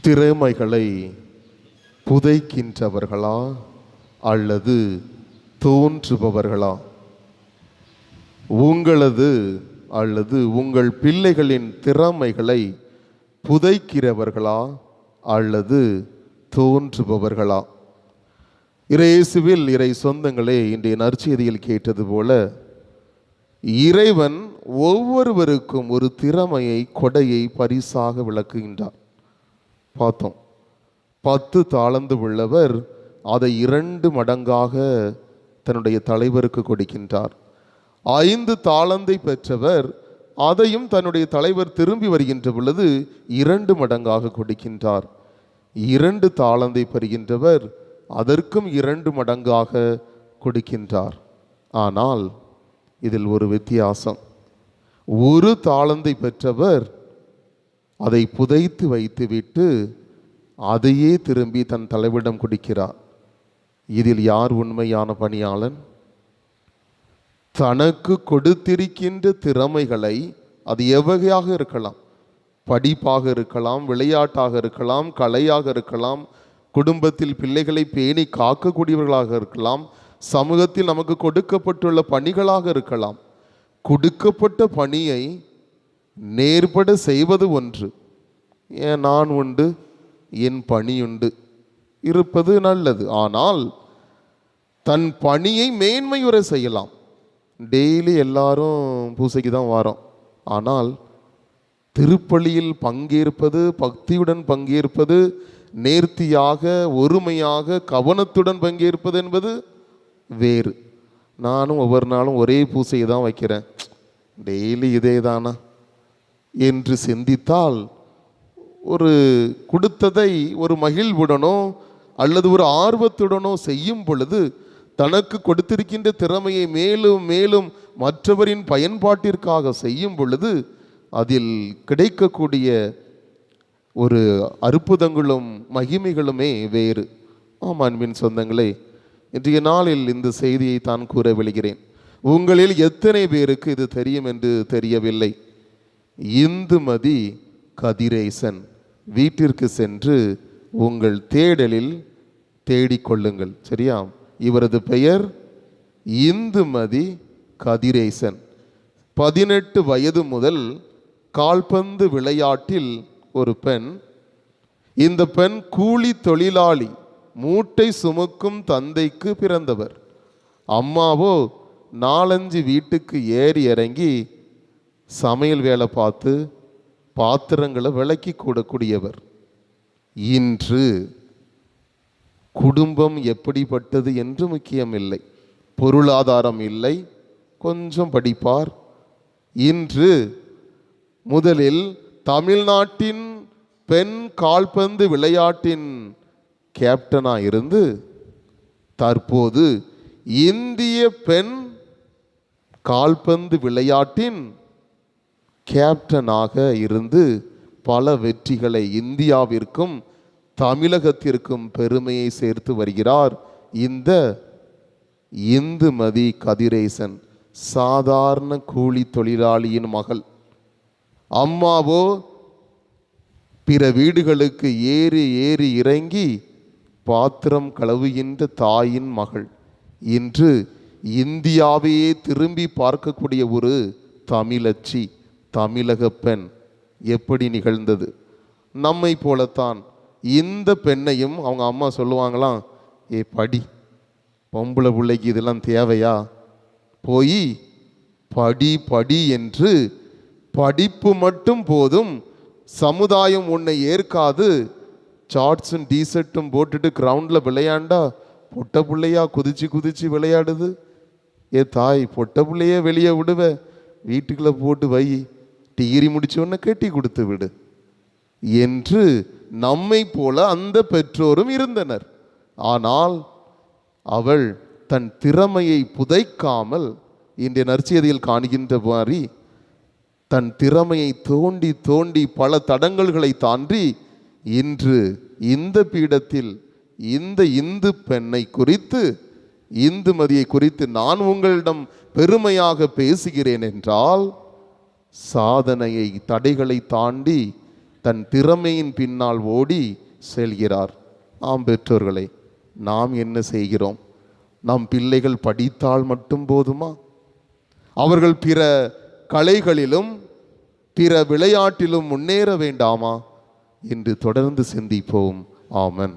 திறமைகளை புதைக்கின்றவர்களா அல்லது தோன்றுபவர்களா? உங்களது அல்லது உங்கள் பிள்ளைகளின் திறமைகளை புதைக்கிறவர்களா அல்லது தோன்றுபவர்களா? இறையேசுவில் இறை சொந்தங்களே இன்றைய நற்செய்தியில் கேட்டது போல இறைவன் ஒவ்வொருவருக்கும் ஒரு திறமையை கொடையை பரிசாக விளக்குகின்றார். பார்த்தோம். பத்து தாளந்து உள்ளவர் அதை இரண்டு மடங்காக தன்னுடைய தலைவருக்கு கொடுக்கின்றார். ஐந்து தாளந்தை பெற்றவர் அதையும் தன்னுடைய தலைவர் திரும்பி வருகின்ற பொழுது இரண்டு மடங்காக கொடுக்கின்றார். இரண்டு தாளந்தை பெறுகின்றவர் அதற்கும் இரண்டு மடங்காக கொடுக்கின்றார். ஆனால் இதில் ஒரு வித்தியாசம். ஒரு தாளந்தை பெற்றவர் அதை புதைத்து வைத்துவிட்டு அதையே திரும்பி தன் தலைவிடம் குடிக்கிறார். இதில் யார் உண்மையான பணியாளன்? தனக்கு கொடுத்திருக்கின்ற திறமைகளை அது எவ்வகையாக இருக்கலாம்? படிப்பாக இருக்கலாம் விளையாட்டாக இருக்கலாம் கலையாக இருக்கலாம் குடும்பத்தில் பிள்ளைகளை பேணி காக்கக்கூடியவர்களாக இருக்கலாம் சமூகத்தில் நமக்கு கொடுக்கப்பட்டுள்ள பணிகளாக இருக்கலாம். கொடுக்கப்பட்ட பணியை நேர்பட செய்வது ஒன்று. ஏன் நான் உண்டு? என் பணி உண்டு இருப்பது நல்லது. ஆனால் தன் பணியை மேன்மையுற செய்யலாம். டெய்லி எல்லாரும் பூசைக்கு தான் வரோம். ஆனால் திருப்பலியில் பங்கேற்பது பக்தியுடன் பங்கேற்பது நேர்த்தியாக ஒருமையாக கவனத்துடன் பங்கேற்பது என்பது வேறு. நானும் ஒவ்வொரு நாளும் ஒரே பூசையை தான் வைக்கிறேன். டெய்லி இதே தானா என்று சிந்தித்தால் ஒரு கொடுத்ததை ஒரு மகிழ்வுடனோ அல்லது ஒரு ஆர்வத்துடனோ செய்யும் பொழுது தனக்கு கொடுத்திருக்கின்ற திறமையை மேலும் மேலும் மற்றவரின் பயன்பாட்டிற்காக செய்யும் பொழுது அதில் கிடைக்கக்கூடிய ஒரு அற்புதங்களும் மகிமைகளுமே வேறு. ஆம் அன்பின் சொந்தங்களே இன்றைய நாளில் இந்த செய்தியை தான் கூற விழுகிறேன். உங்களில் எத்தனை பேருக்கு இது தெரியும் என்று தெரியவில்லை. இந்துமதி கதிரேசன் வீட்டிற்கு சென்று உங்கள் தேடலில் தேடிக்கொள்ளுங்கள் சரியா? இவரது பெயர் இந்துமதி கதிரேசன் பதினெட்டு வயது முதல் கால்பந்து விளையாட்டில் ஒரு பெண். இந்த பெண் கூலி தொழிலாளி மூட்டை சுமக்கும் தந்தைக்கு பிறந்தவர். அம்மாவோ நாலஞ்சு வீட்டுக்கு ஏறி இறங்கி சமையல் வேலை பார்த்து பாத்திரங்களை விளக்கி கூடக்கூடியவர் இன்று குடும்பம் எப்படிப்பட்டது என்று முக்கியமில்லை. பொருளாதாரம் இல்லை. கொஞ்சம் படிப்பார். இன்று முதலில் தமிழ்நாட்டின் பெண் கால்பந்து விளையாட்டின் கேப்டனாக இருந்து தற்போது இந்திய பெண் கால்பந்து விளையாட்டின் கேப்டனாக இருந்து பல வெற்றிகளை இந்தியாவிற்கும் தமிழகத்திற்கும் பெருமையை சேர்த்து வருகிறார் இந்த இந்துமதி கதிரேசன் சாதாரண கூலி தொழிலாளியின் மகள். அம்மாவோ பிற வீடுகளுக்கு ஏறி ஏறி இறங்கி பாத்திரம் கழுவுகின்ற தாயின் மகள். இன்று இந்தியாவையே திரும்பி பார்க்கக்கூடிய ஒரு தமிழச்சி. தமிழக பெண் எப்படி நிகழ்ந்தது? நம்மை போலத்தான் இந்த பெண்ணையும் அவங்க அம்மா சொல்லுவாங்களாம் ஏ படி. பொம்பளை பிள்ளைக்கு இதெல்லாம் தேவையா? போய் படி படி என்று படிப்பு மட்டும் போதும் சமுதாயம் உன்னை ஏற்காது. ஷார்ட்ஸும் டீஷர்ட்டும் போட்டுட்டு கிரவுண்டில் விளையாண்டா பொட்ட பிள்ளையா குதிச்சு குதிச்சு விளையாடுது. ஏ தாய் பொட்ட பிள்ளையே வெளியே விடுவ. வீட்டுக்குள்ளே போட்டு வை. டிகிரி முடிச்சோடனே கட்டி கொடுத்து விடு. என்று நம்மை போல அந்த பெற்றோரும் இருந்தனர். ஆனால் அவள் தன் திறமையை புதைக்காமல் இன்றைய நற்செய்தியில் காண்கின்ற மாதிரி தன் திறமையை தோண்டி தோண்டி பல தடங்கல்களை தாண்டி இன்று இந்த பீடத்தில் இந்த இந்து பெண்ணை குறித்து இந்துமதியை குறித்து நான் உங்களிடம் பெருமையாக பேசுகிறேன் என்றால் சாதனையை தடைகளை தாண்டி தன் திறமையின் பின்னால் ஓடி செல்கிறார். நாம் பெற்றோர்களே நாம் என்ன செய்கிறோம்? நம் பிள்ளைகள் படித்தால் மட்டும் போதுமா? அவர்கள் பிற கலைகளிலும் பிற விளையாட்டிலும் முன்னேற வேண்டாமா? என்று தொடர்ந்து சிந்திப்போம். ஆமன்.